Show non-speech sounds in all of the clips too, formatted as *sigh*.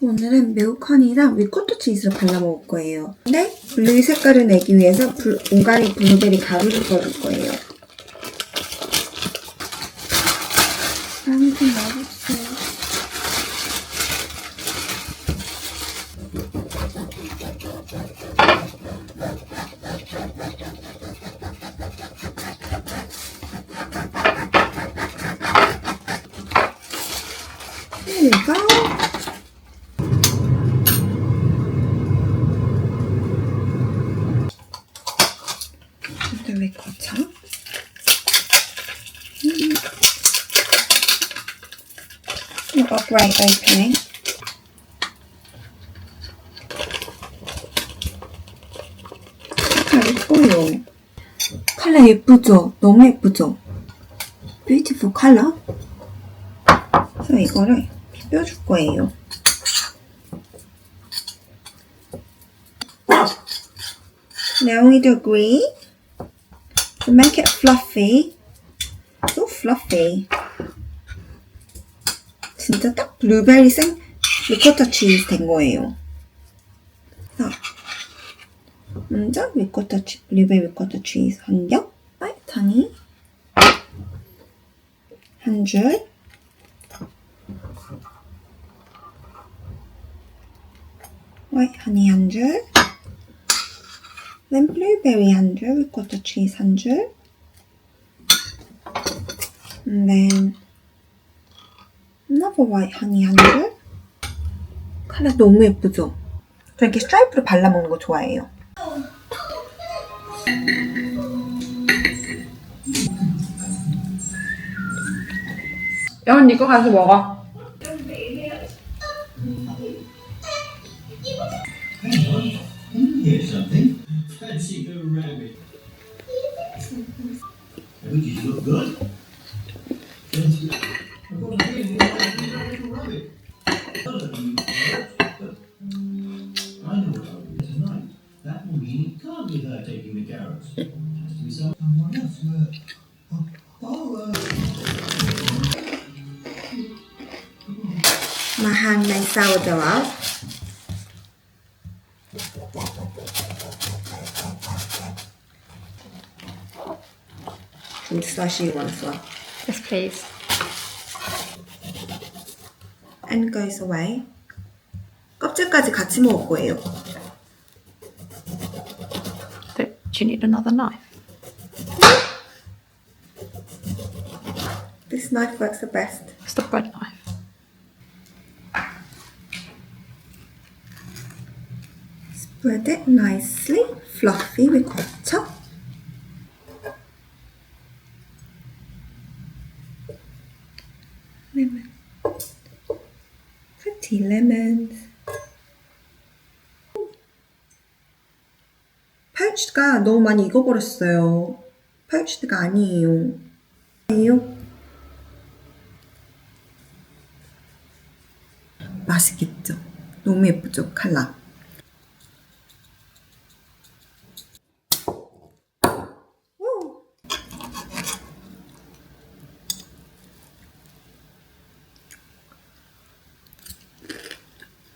오늘은 매우컨이랑 위코토 치즈를 발라 먹을 거예요. 근데 블루의 색깔을 내기 위해서 블, 오가리 블루베리 가루를 넣을 거예요. 많이 좀 넣어주세요. There we go. 근데 왜 거쳐? You've got great opening. 색깔 예뻐요. 컬러 예쁘죠? 너무 예쁘죠? 뷰티풀 컬러? 그래서 이거를 뼈줄 거예요. Now we do green to make it fluffy. So fluffy. 진짜 딱 블루베리 생 리코타 치즈 된 거예요. 자, 먼저 리코타 치, 블루베리 리코타 치즈 한 겹, 파이타니. 한 줄, 화이트 하니 한 줄, then blueberry 한 줄, 리코타 치즈 한 줄, and then another white honey 한 줄. 컬러 너무 예쁘죠? 저 이렇게 스트라이프로 발라 먹는 거 좋아해요. 야, 니거 가서 먹어. 마한 사우드와 좀 slash one as well. Yes, please. And goes away. 껍질까지 같이 먹을 거예요. Do you need another knife? This knife works the best. It's the bread knife. Spread it nicely, fluffy ricotta. Lemon. Pretty lemons. 파우치가 너무 많이 익어버렸어요. 파우치가 아니에요. 아니에요? 맛있겠죠? 너무 예쁘죠? 칼라.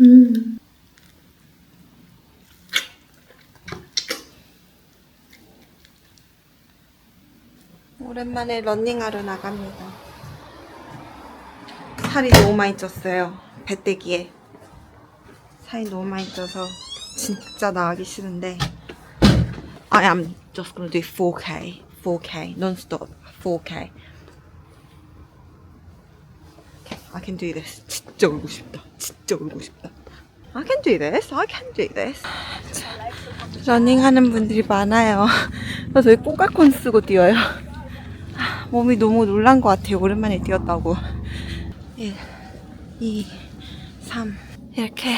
음. 오랜만에 런닝하러 나갑니다. 살이 너무 많이 쪘어요. 배때기에. 살이 너무 많이 쪄서 진짜 나가기 싫은데 I am just gonna do 4K, 4K, non-stop, 4K. Okay, I can do this. 진짜 울고 싶다. 진짜 울고 싶다. I can do this. I can do this. 러닝하는 분들이 많아요. *laughs* 그래서 꼬깔콘 쓰고 뛰어요. 몸이 너무 놀란 것 같아요. 오랜만에 뛰었다고. 1, 2, 3. 이렇게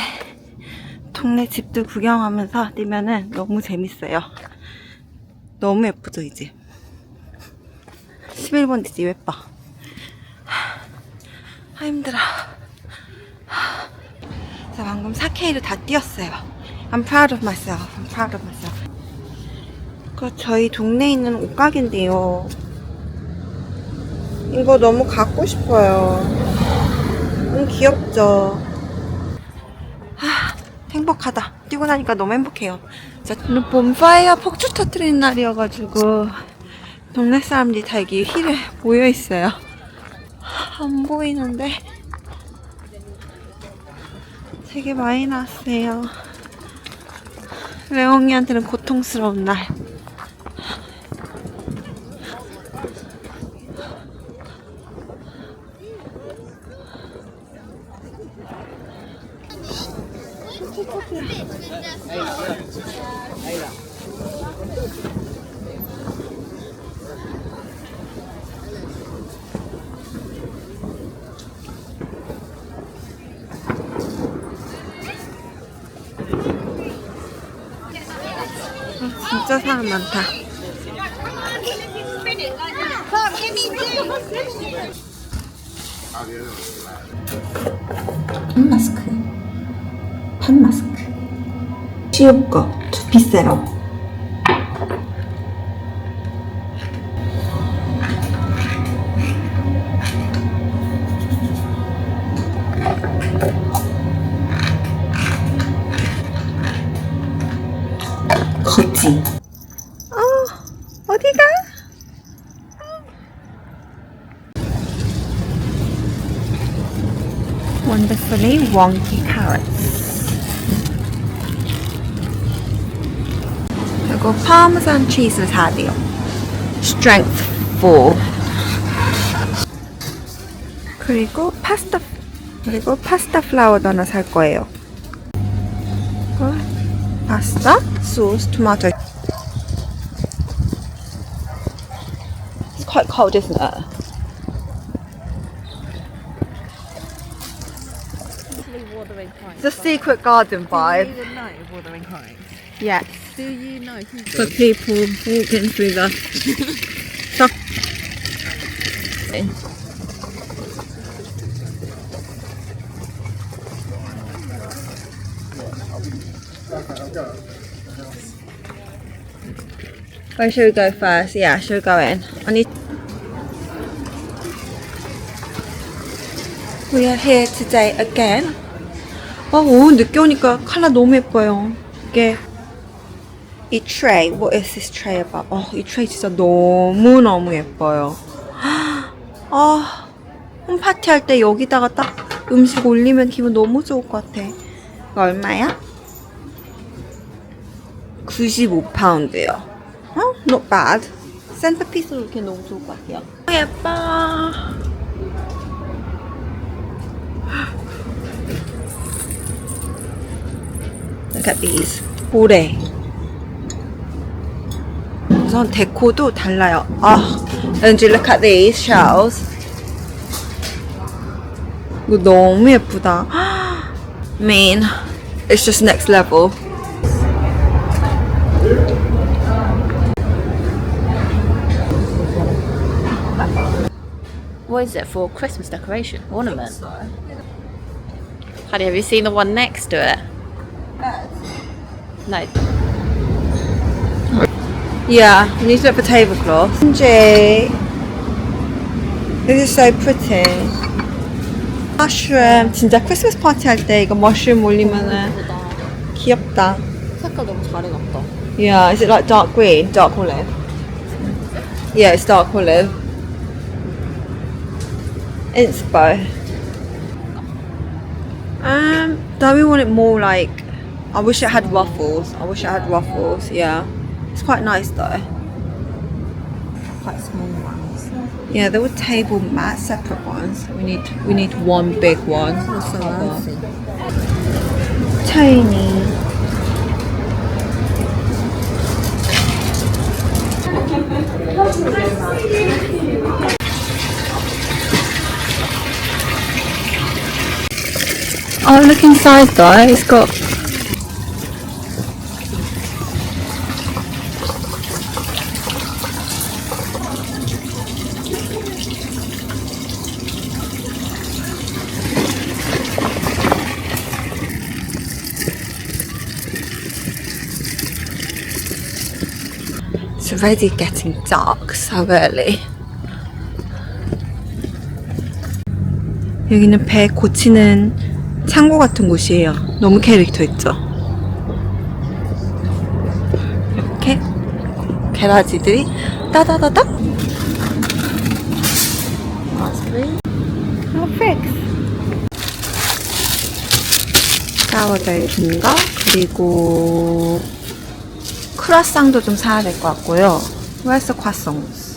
동네 집들 구경하면서 뛰면은 너무 재밌어요. 너무 예쁘죠, 이제? 11번 뒤지 예뻐. 아, 힘들어. 자, 방금 4K를 다 뛰었어요. I'm proud of myself. I'm proud of myself. 그 저희 동네에 있는 옷가게인데요. 이거 너무 갖고 싶어요. 너무 귀엽죠? 행복하다. 뛰고 나니까 너무 행복해요. 진짜 오늘 봄파이어 폭죽 터트리는 날이어가지고 동네 사람들이 다 여기 힐에 모여 있어요. 안 보이는데 되게 많이 났어요. 레옹이한테는 고통스러운 날. 진짜 사람 많다. 판 마스크. 판 마스크. 쉬운 거. 두피세럼. Wonderfully wonky carrots. 그리고 파마산 치즈 사대요. Strength 4. 그리고 파스타 그리고 파스타 플라워도 하나 살 거예요. 어? 파스타, 소스, 토마토. It's quite cold, isn't it? A secret garden vibe. even know Wuthering Heights? Yes. Do you know who For people walking through the shop. Where should we go first? Yeah, should we go in? I need. We are here today again. 아, 오늘 늦게 오니까 컬러 너무 예뻐요. 이게 이 트레이, what is this tray about? 어, 이 트레이 진짜 너무 너무 예뻐요. 아, 홈파티 할 때 여기다가 딱 음식 올리면 기분 너무 좋을 것 같아. 이거 얼마야? 95파운드요. 어? Not bad. 센터피스로 이렇게 너무 좋을 것 같아요. 예뻐. Look at these. 모래. 우선 데코도 달라요. 아, and you look at these shells. 이거 너무 예쁘다. I *gasps* mean, it's just next level. What is it for? Christmas decoration? Ornament? Honey, have you seen the one next to it? No. Yeah, we need to look for tablecloth. Angie, this is so pretty. Mushroom. 진짜 크리스마스 파티 할 때 이거 머쉬룸 올리면은 귀엽다. 색깔 너무 잘 해놨다. Yeah, is it like dark green? Dark olive? Yeah, it's dark olive. Inspo. Um, do we want it more like? I wish it had ruffles. I wish it had ruffles. Yeah, it's quite nice though. Quite small ones. Yeah, there were table mats, separate ones. We need we need one big one. Tiny. Oh, look inside though. It's got. It's already getting dark so early. 여기는 배 고치는 창고 같은 곳이에요. 너무 캐릭터 있죠? 이렇게 게라지들이 따다다닥 프릭스 사워져 있는 거 그리고 크라상도 좀 사야 될 것 같고요. The croissants?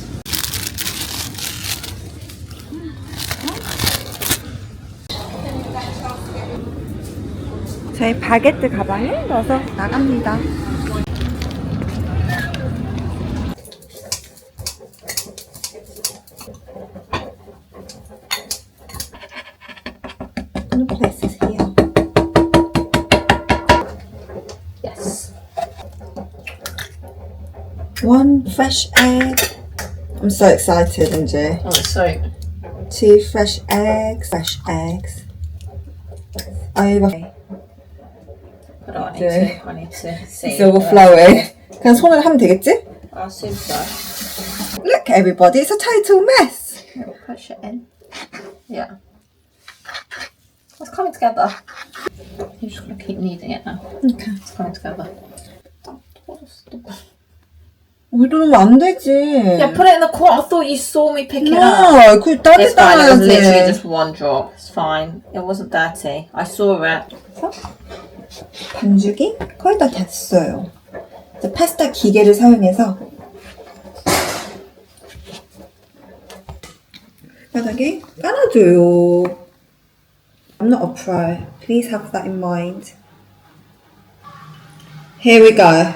저희 바게트 가방에 넣어서 나갑니다. fresh egg. I'm so excited, Angie. Oh, so Two fresh eggs. Fresh eggs. Over. I don't need Okay. to. I need to see. It's overflowing. 그냥 손으로 하면 되겠지? I assume so. Look, everybody, it's a total mess. We'll push it in. Yeah. It's coming together. You're just gonna keep kneading it now. Okay. It's coming together. 넣으면 안 되지. Yeah, put it in the corner. I thought you saw me pick it up. No, 그 It's fine. It was literally 따야지. just one drop. It's fine. It wasn't dirty. I saw it. 반죽이 거의 다 됐어요. 이제 파스타 기계를 사용해서 바닥에 깔아줘요. I'm not a pro. Please have that in mind. Here we go.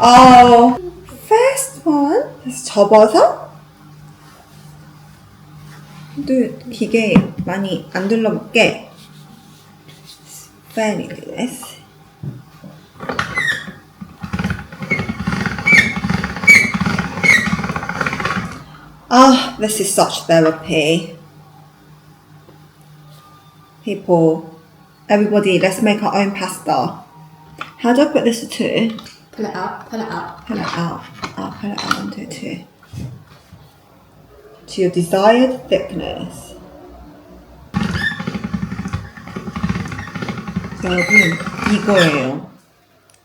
Oh, first one. 그래서 접어서 또 기계 많이 안 둘러볼게. Very nice. Ah, this is such therapy. People, everybody, let's make our own pasta. How do I put this to two? Pull it out. Pull it out. Pull it out. I'll pull it out onto two. To your desired thickness. 여러분, 이거예요.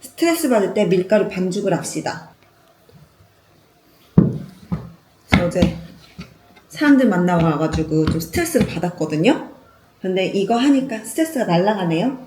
스트레스 받을 때 밀가루 반죽을 합시다. 저 어제 사람들 만나러 와가지고 좀 스트레스를 받았거든요? 근데 이거 하니까 스트레스가 날아가네요.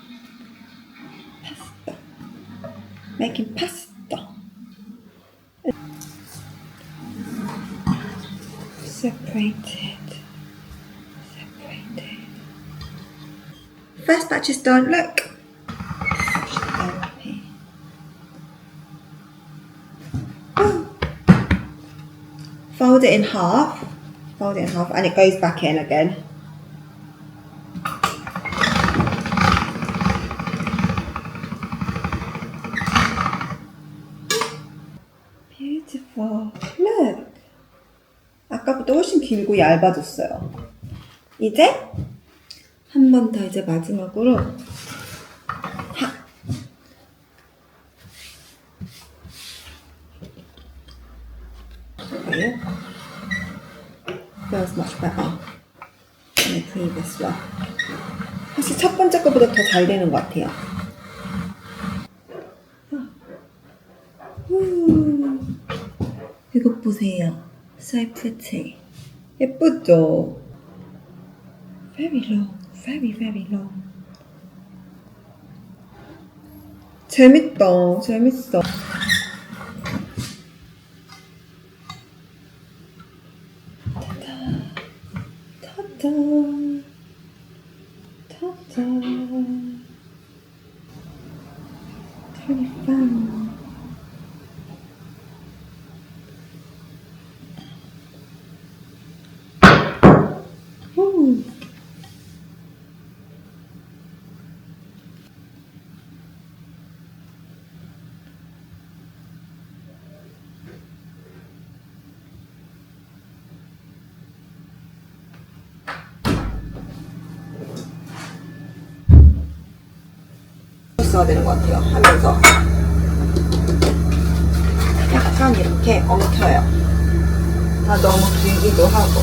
making pasta. Separated. Separated. First batch is done. Look. Fold it in half. Fold it in half, and it goes back in again. 아까보다 훨씬 길고 얇아졌어요. 이제 한 번 더 이제 마지막으로 하. Okay. Feels much better than the previous one. 사실 첫 번째 거보다 더 잘 되는 것 같아요. 음. 이것 So pretty. 예쁘죠? Very long. Very, very long. 재밌다. 재밌어. 타다. 타다. 타다. 있어야 되는 것 같아요. 하면서 약간 이렇게 엉켜요. 아 너무 길기도 하고.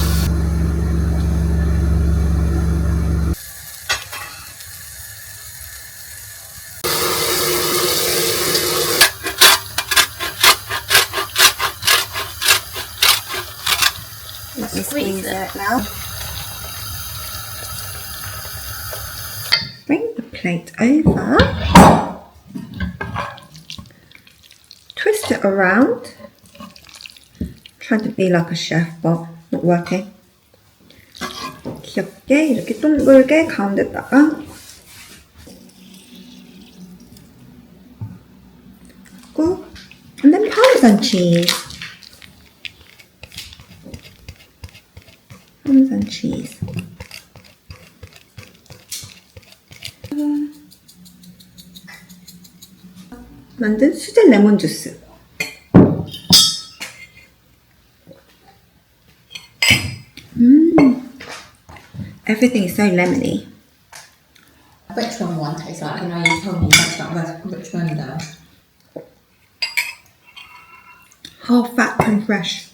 Let me squeeze it now. Bring the plate over. Twist it around. Trying to be like a chef, but not working. 귀엽게 이렇게 동글게 가운데다가 꾹 and then parmesan cheese. parmesan cheese. 만든 수제 레몬 주스. everything is so lemony. Richmond one tastes like, you know, you told me you tastes like West Richmond though. Whole fat and fresh.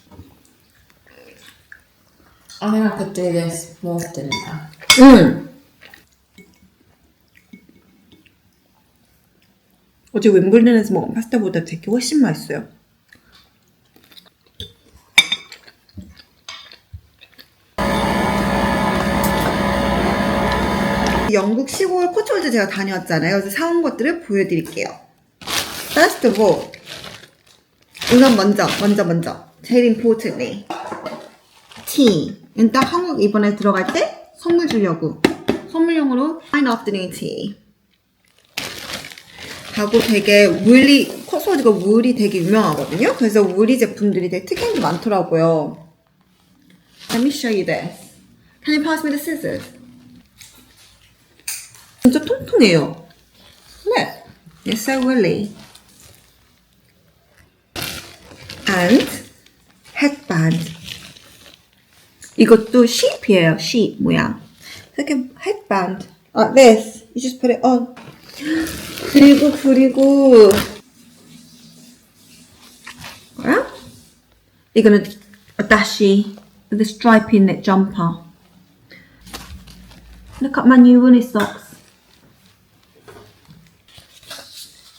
I think I could do this more often now. 음. 어제 웸블든에서 먹은 파스타보다 되게 훨씬 맛있어요. 영국 시골 코츠월드 제가 다녀왔잖아요. 그래서 사온 것들을 보여드릴게요. First of all, 우선 먼저, 먼저, 먼저. 제일 importantly. 티. 일단 한국 이번에 들어갈 때 선물 주려고. 선물용으로 Fine Afternoon Tea. 하고 되게 물이, 코스워드가 물이 되게 유명하거든요. 그래서 우리 제품들이 되게 특이한 게 많더라고요. Let me show you this. Can you pass me the scissors? 진짜 통통해요. Look. It's so woolly. And headband. 이것도 sheep이에요. sheep 모양. 이렇게 headband. Like this. You just put it on. 그리고 그리고 뭐야? 이거는 dashi with a stripy neck jumper. Look at my new woolly socks.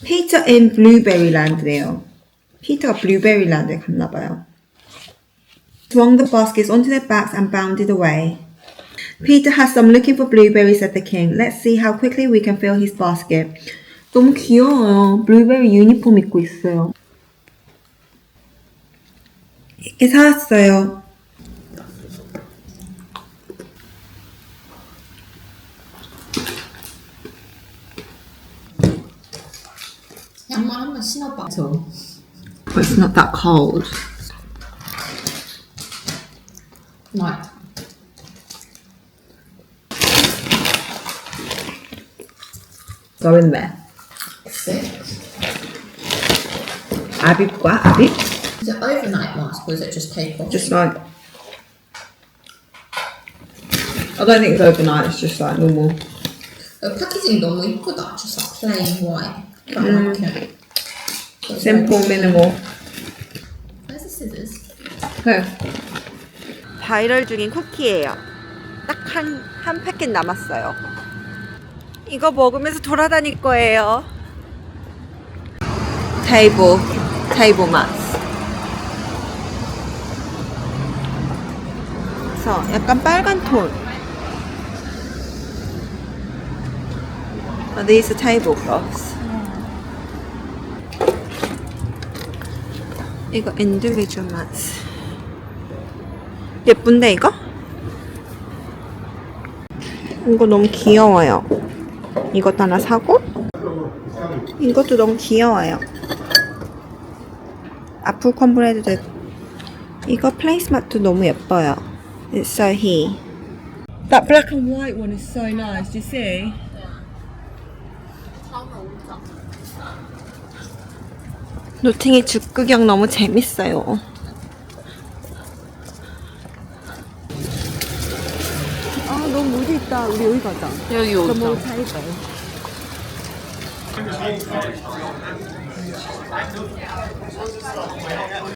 Peter in Blueberry Land래요. 피터가 블루베리 랜드에 갔나 봐요. Swung the baskets onto their backs and bounded away. Peter has some looking for blueberries, said the king. Let's see how quickly we can fill his basket. 너무 귀여워요. 블루베리 유니폼 입고 있어요. 이렇게 사왔어요. it's not bad at all. But it's not that cold. Night. Go in there. Six. Abby, what? Abby? Is it overnight mask or is it just paper? Just like. I don't think it's overnight, it's just like normal. The packaging normal. we put that just like plain white. Quite mm. like it. Simple, minimal. 네. 바이럴 중인 쿠키예요. 딱 한, 한 패켓 남았어요. 이거 먹으면서 돌아다닐 거예요. 테이블, 테이블 마스. 그래서 약간 빨간 톤. Oh, these are tablecloths. 이거 individual mats. 예쁜데 이거? 이거 너무 귀여워요. 이것도 하나 사고 이것도 너무 귀여워요. 앞으로 컴볼 해도 되고 이거 플레이스마트 너무 예뻐요. It's so he. That black and white one is so nice. You see? 노팅이 죽구경 너무 재밌어요. 아 너무 무리 있다. 우리 여기 가자. 여기 너무 타이거.